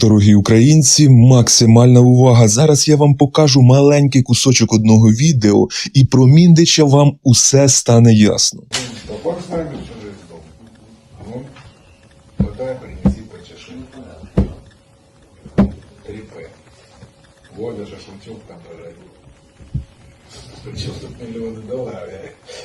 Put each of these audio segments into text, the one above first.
Дорогі українці, максимальна увага. Зараз я вам покажу маленький кусочок одного відео, і про Міндича вам усе стане ясно. Ну, подай, принеси, почеши. 3П. Воля Шевчук там тут миллионы долларов.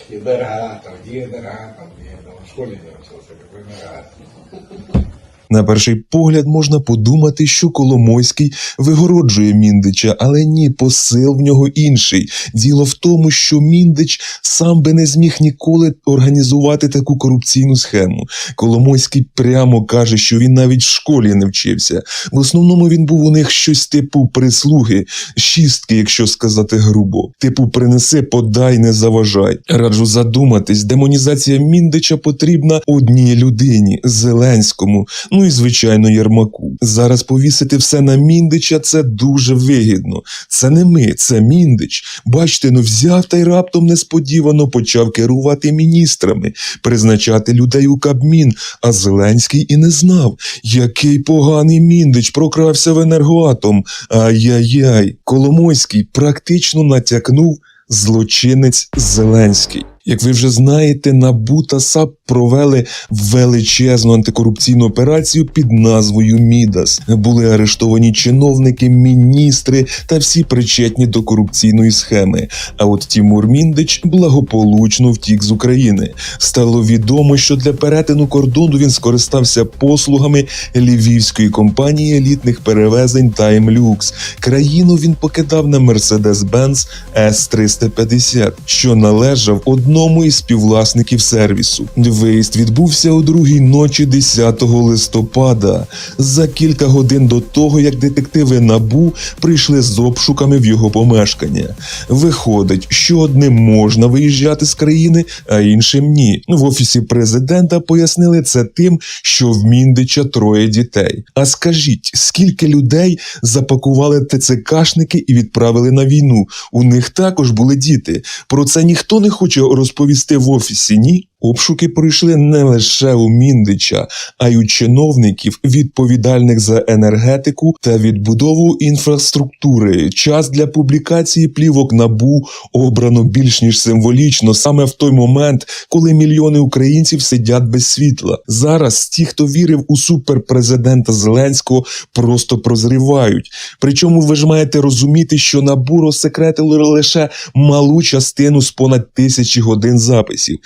И дорога там, где дорога там, где там, в школе не учился, какой дорога. На перший погляд можна подумати, що Коломойський вигороджує Міндича, але ні, посил в нього інший. Діло в тому, що Міндич сам би не зміг ніколи організувати таку корупційну схему. Коломойський прямо каже, що він навіть в школі не вчився. В основному він був у них щось типу прислуги, шістки, якщо сказати грубо. Типу, принеси, подай, не заважай. Раджу задуматись, демонізація Міндича потрібна одній людині Зеленському. Ну і звичайно, Єрмаку. Зараз повісити все на Міндича це дуже вигідно. Це не ми, це Міндич. Бачите, ну взяв та й раптом несподівано почав керувати міністрами, призначати людей у Кабмін. А Зеленський і не знав, який поганий Міндич прокрався в енергоатом. Ай-яй-яй. Коломойський практично натякнув злочинець Зеленський. Як ви вже знаєте, НАБУ та САП провели величезну антикорупційну операцію під назвою Мідас. Були арештовані чиновники, міністри та всі причетні до корупційної схеми. А от Тімур Міндич благополучно втік з України. Стало відомо, що для перетину кордону він скористався послугами львівської компанії елітних перевезень Lux. Країну він покидав на Mercedes-Benz S350, що належав одному із співвласників сервісу. Виїзд відбувся у другій ночі 10 листопада, за кілька годин до того, як детективи НАБУ прийшли з обшуками в його помешкання. Виходить, що одним можна виїжджати з країни, а іншим ні. В офісі президента пояснили це тим, що в Міндича троє дітей. А скажіть, скільки людей запакували ТЦКшники і відправили на війну? У них також були діти. Про це ніхто не хоче розповісти в офісі, ні? Обшуки пройшли не лише у Міндича, а й у чиновників, відповідальних за енергетику та відбудову інфраструктури. Час для публікації плівок набу обрано більш ніж символічно, саме в той момент, коли мільйони українців сидять без світла. Зараз ті, хто вірив у суперпрезидента Зеленського, просто прозрівають. Причому ви ж маєте розуміти, що набу розсекретили лише малу частину з понад тисячі годин записів,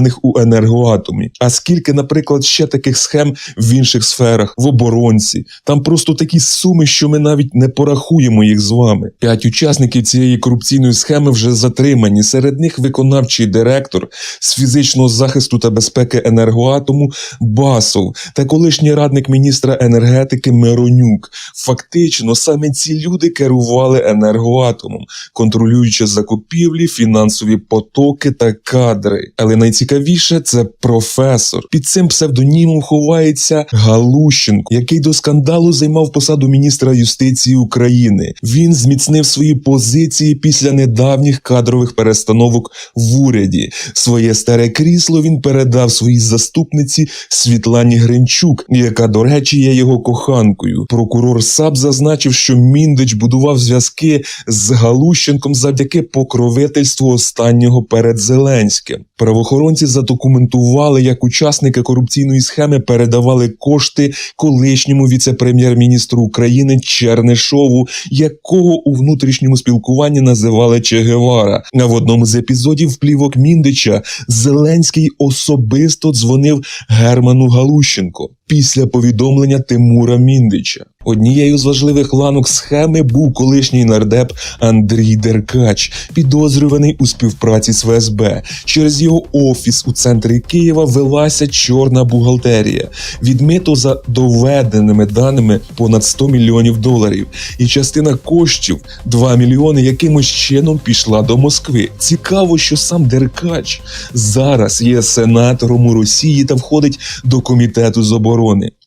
зроблених у енергоатомі. А скільки, наприклад, ще таких схем в інших сферах, в оборонці, там просто такі суми, що ми навіть не порахуємо їх з вами. П'ять учасників цієї корупційної схеми вже затримані. Серед них виконавчий директор з фізичного захисту та безпеки енергоатому Басов та колишній радник міністра енергетики Миронюк. Фактично, саме ці люди керували енергоатомом, контролюючи закупівлі, фінансові потоки та кадри. Але найцікавіше це професор. Під цим псевдонімом ховається Галущенко, який до скандалу займав посаду міністра юстиції України. Він зміцнив свої позиції після недавніх кадрових перестановок в уряді. Своє старе крісло він передав своїй заступниці Світлані Гринчук, яка, до речі, є його коханкою. Прокурор САП зазначив, що Міндич будував зв'язки з Галущенком завдяки покровительству останнього перед Зеленським. Правоохоронці задокументували, як учасники корупційної схеми передавали кошти колишньому віце-прем'єр-міністру України Чернишову, якого у внутрішньому спілкуванні називали Че Гевара. А в одному з епізодів плівок Міндича Зеленський особисто дзвонив Герману Галущенко після повідомлення Тимура Міндича. Однією з важливих ланок схеми був колишній нардеп Андрій Деркач, підозрюваний у співпраці з ФСБ. Через його офіс у центрі Києва велася чорна бухгалтерія. Відмито за доведеними даними понад 100 мільйонів доларів, і частина коштів 2 мільйони якимось чином пішла до Москви. Цікаво, що сам Деркач зараз є сенатором у Росії та входить до комітету з оборони.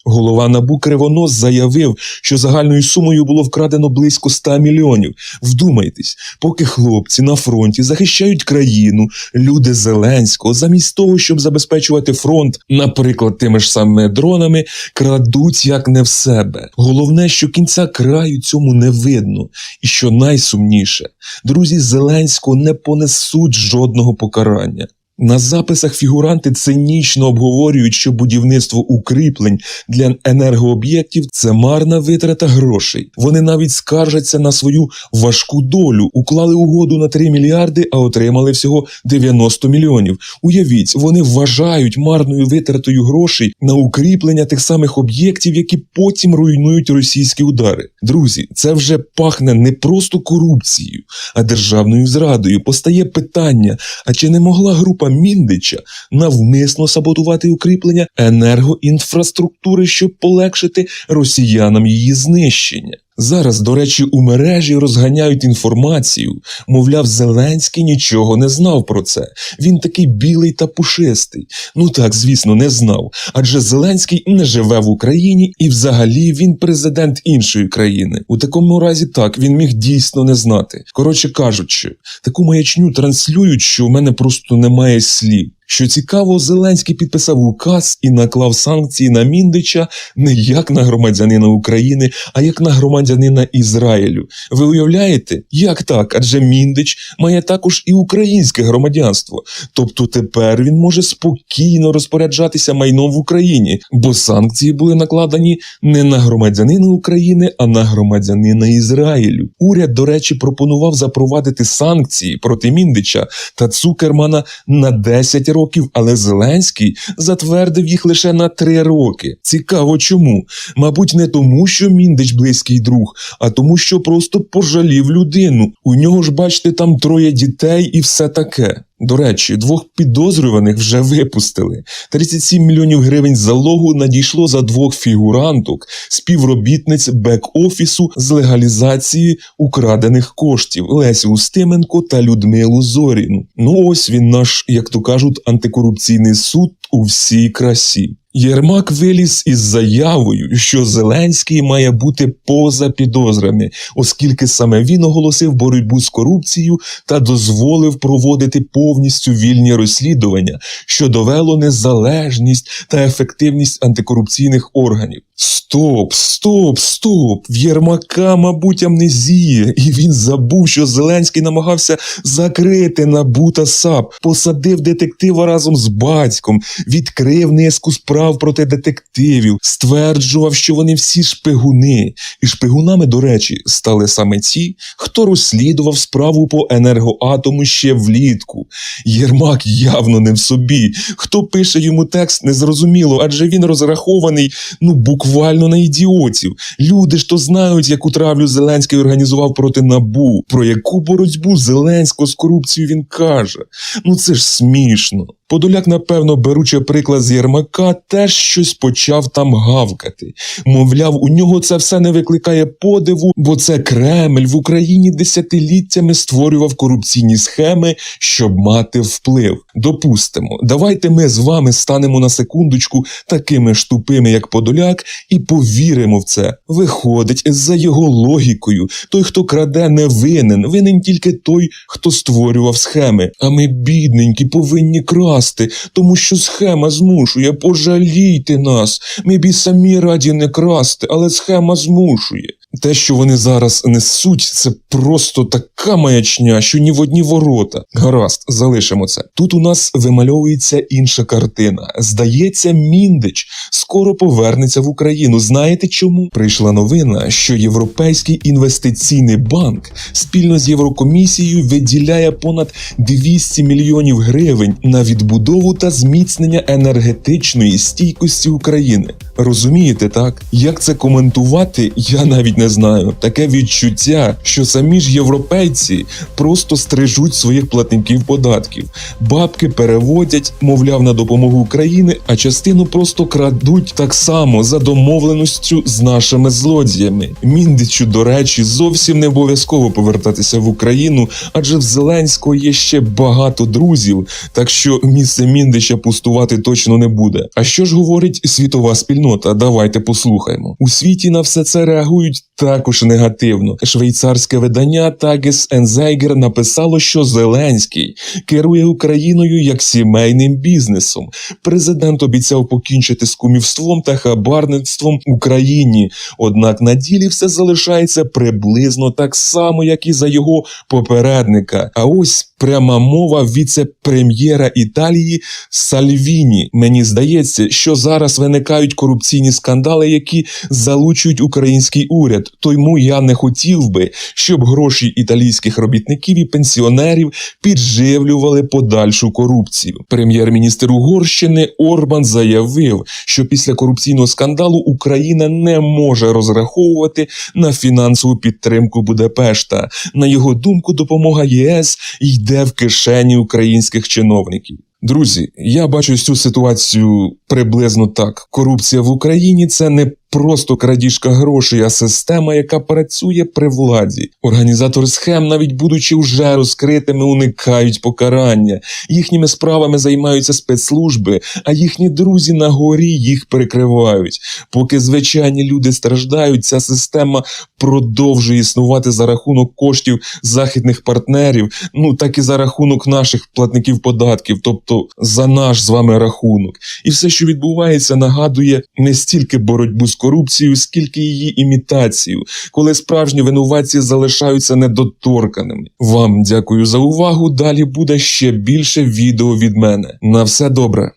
Голова НАБУ Кривонос заявив, що загальною сумою було вкрадено близько 100 мільйонів. Вдумайтесь, поки хлопці на фронті захищають країну, люди Зеленського, замість того, щоб забезпечувати фронт, наприклад, тими ж самими дронами, крадуть як не в себе. Головне, що кінця краю цьому не видно. І що найсумніше, друзі Зеленського не понесуть жодного покарання. На записах фігуранти цинічно обговорюють, що будівництво укріплень для енергооб'єктів це марна витрата грошей. Вони навіть скаржаться на свою важку долю, уклали угоду на 3 мільярди, а отримали всього 90 мільйонів. Уявіть, вони вважають марною витратою грошей на укріплення тих самих об'єктів, які потім руйнують російські удари. Друзі, це вже пахне не просто корупцією, а державною зрадою. Постає питання: а чи не могла група Міндича навмисно саботувати укріплення енергоінфраструктури, щоб полегшити росіянам її знищення? Зараз, до речі, у мережі розганяють інформацію. Мовляв, Зеленський нічого не знав про це. Він такий білий та пушистий. Ну так, звісно, не знав. Адже Зеленський не живе в Україні і взагалі він президент іншої країни. У такому разі так, він міг дійсно не знати. Коротше кажучи, таку маячню транслюють, що в мене просто немає слів. Що цікаво, Зеленський підписав указ і наклав санкції на Міндича не як на громадянина України, а як на громадянина Ізраїлю. Ви уявляєте, як так? Адже Міндич має також і українське громадянство. Тобто тепер він може спокійно розпоряджатися майном в Україні, бо санкції були накладені не на громадянина України, а на громадянина Ізраїлю. Уряд, до речі, пропонував запровадити санкції проти Міндича та Цукермана на 10 років, але Зеленський затвердив їх лише на 3 роки. Цікаво, чому? Мабуть, не тому, що Міндич близький друг, а тому, що просто пожалів людину. У нього ж, бачите, там троє дітей і все таке. До речі, двох підозрюваних вже випустили. 37 мільйонів гривень залогу надійшло за двох фігуранток, співробітниць бек-офісу з легалізації украдених коштів Лесі Устименко та Людмилу Зоріну. Ну ось він наш, як то кажуть, антикорупційний суд у всій красі. Єрмак виліз із заявою, що Зеленський має бути поза підозрами, оскільки саме він оголосив боротьбу з корупцією та дозволив проводити повністю вільні розслідування, що довело незалежність та ефективність антикорупційних органів. Стоп, стоп, стоп! В Єрмака, мабуть, амнезія, і він забув, що Зеленський намагався закрити НАБУ та САП, посадив детектива разом з батьком, відкрив низку справ проти детективів, стверджував, що вони всі шпигуни. І шпигунами, до речі, стали саме ті, хто розслідував справу по енергоатому ще влітку. Єрмак явно не в собі. Хто пише йому текст, незрозуміло, адже він розрахований, ну, буквально на ідіотів. Люди ж то знають, яку травлю Зеленський організував проти НАБУ, про яку боротьбу Зеленського з корупцією він каже. Ну це ж смішно. Подоляк, напевно, беручи приклад з Єрмака, теж щось почав там гавкати. Мовляв, у нього це все не викликає подиву, бо це Кремль в Україні десятиліттями створював корупційні схеми, щоб мати вплив. Допустимо, давайте ми з вами станемо на секундочку такими ж тупими, як Подоляк, і повіримо в це. Виходить, за його логікою, той, хто краде, не винен, винен тільки той, хто створював схеми. А ми, бідненькі, повинні красти, тому що схема змушує. Пожалійте нас. Ми б і самі раді не красти, але схема змушує. Те, що вони зараз несуть, це просто така маячня, що ні в одні ворота. Гаразд, залишимо це. Тут у нас вимальовується інша картина. Здається, Міндич скоро повернеться в Україну. Знаєте чому? Прийшла новина, що Європейський інвестиційний банк спільно з Єврокомісією виділяє понад 200 мільйонів гривень на відбудову та зміцнення енергетичної стійкості України. Розумієте, так? Як це коментувати, я навіть не не знаю. Таке відчуття, що самі ж європейці просто стрижуть своїх платників податків. Бабки переводять, мовляв, на допомогу Україні, а частину просто крадуть так само за домовленістю з нашими злодіями. Міндичу, до речі, зовсім не обов'язково повертатися в Україну, адже в Зеленського є ще багато друзів, так що місце Міндича пустувати точно не буде. А що ж говорить світова спільнота? Давайте послухаємо. У світі на все це реагують також негативно. Швейцарське видання Tages Zeiger написало, що Зеленський керує Україною як сімейним бізнесом. Президент обіцяв покінчити з кумівством та хабарництвом Україні. Однак на ділі все залишається приблизно так само, як і за його попередника. А ось пряма мова віце-прем'єра Італії Сальвіні. Мені здається, що зараз виникають корупційні скандали, які залучують український уряд. Тому я не хотів би, щоб гроші італійських робітників і пенсіонерів підживлювали подальшу корупцію. Прем'єр-міністр Угорщини Орбан заявив, що після корупційного скандалу Україна не може розраховувати на фінансову підтримку Будапешта. На його думку, допомога ЄС йде в кишені українських чиновників. Друзі, я бачу цю ситуацію приблизно так: корупція в Україні це не просто крадіжка грошей, а система, яка працює при владі. Організатори схем, навіть будучи вже розкритими, уникають покарання. Їхніми справами займаються спецслужби, а їхні друзі на горі їх перекривають. Поки звичайні люди страждають, ця система продовжує існувати за рахунок коштів західних партнерів, ну так і за рахунок наших платників податків, тобто за наш з вами рахунок. І все, що відбувається, нагадує не стільки боротьбу з корупцією, скільки її імітацію, коли справжні винуватці залишаються недоторканими. Вам дякую за увагу. Далі буде ще більше відео від мене. На все добре.